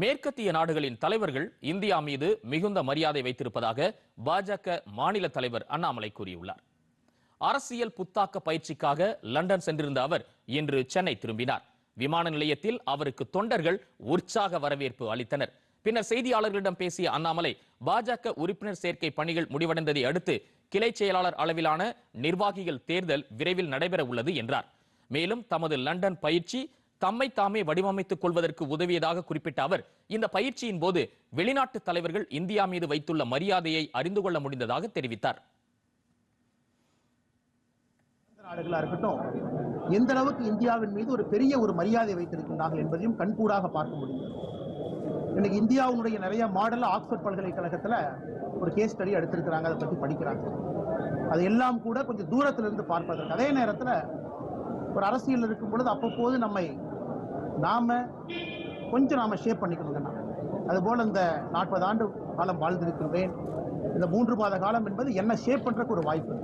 மேற்கத்திய நாடுகளின் தலைவர்கள் இந்தியா மீது மிகுந்த மரியாதை வைத்திருப்பதாக பாஜக மாநில தலைவர் அண்ணாமலை கூறியுள்ளார். அரசியல் புத்தாக்க பயிற்சிக்காக லண்டன் சென்றிருந்த அவர் இன்று சென்னை திரும்பினார். விமான நிலையத்தில் அவருக்கு தொண்டர்கள் உற்சாக வரவேற்பு அளித்தனர். பின்னர் செய்தியாளர்களிடம் பேசிய அண்ணாமலை பாஜக உறுப்பினர் சேர்க்கை பணிகள் முடிவடைந்ததை அடுத்து கிளை செயலாளர் அளவிலான நிர்வாகிகள் தேர்தல் விரைவில் நடைபெற உள்ளது என்றார். மேலும் தமது லண்டன் பயிற்சி தம்மை தாமே வடிவமைத்துக் கொள்வதற்கு உதவியதாக குறிப்பிட்ட அவர் இந்த பயிற்சியின் போது வெளிநாட்டு தலைவர்கள் இந்தியா மீது வைத்துள்ள மரியாதையை அறிந்து கொள்ள முடிந்ததாக தெரிவித்தார். நாடுகளா இருக்கட்டும் எந்த அளவுக்கு இந்தியாவின் மீது ஒரு பெரிய ஒரு மரியாதை வைத்திருக்கின்றார்கள் என்பதையும் கண்கூடாக பார்க்க முடியும். இன்னைக்கு இந்தியாவுடைய நிறைய மாடல் ஆக்ஸ்போர்ட் பல்கலைக்கழகத்துல ஒரு கேஸ் ஸ்டடி எடுத்திருக்கிறாங்க அதை பத்தி படிக்கிறாங்க. அது எல்லாம் கூட கொஞ்சம் தூரத்திலிருந்து பார்ப்பதற்கு. அதே நேரத்துல ஒரு அரசியல் இருக்கும் பொழுது அப்பப்போது நம்மை நாம் கொஞ்சம் நாம் ஷேப் பண்ணிக்கணுங்க அதுபோல் இந்த நாற்பது ஆண்டு காலம் வாழ்ந்திருக்கிறேன் இந்த மூன்று மாத காலம் என்பது என்ன ஷேப் பண்ணுறக்கு ஒரு வாய்ப்பு.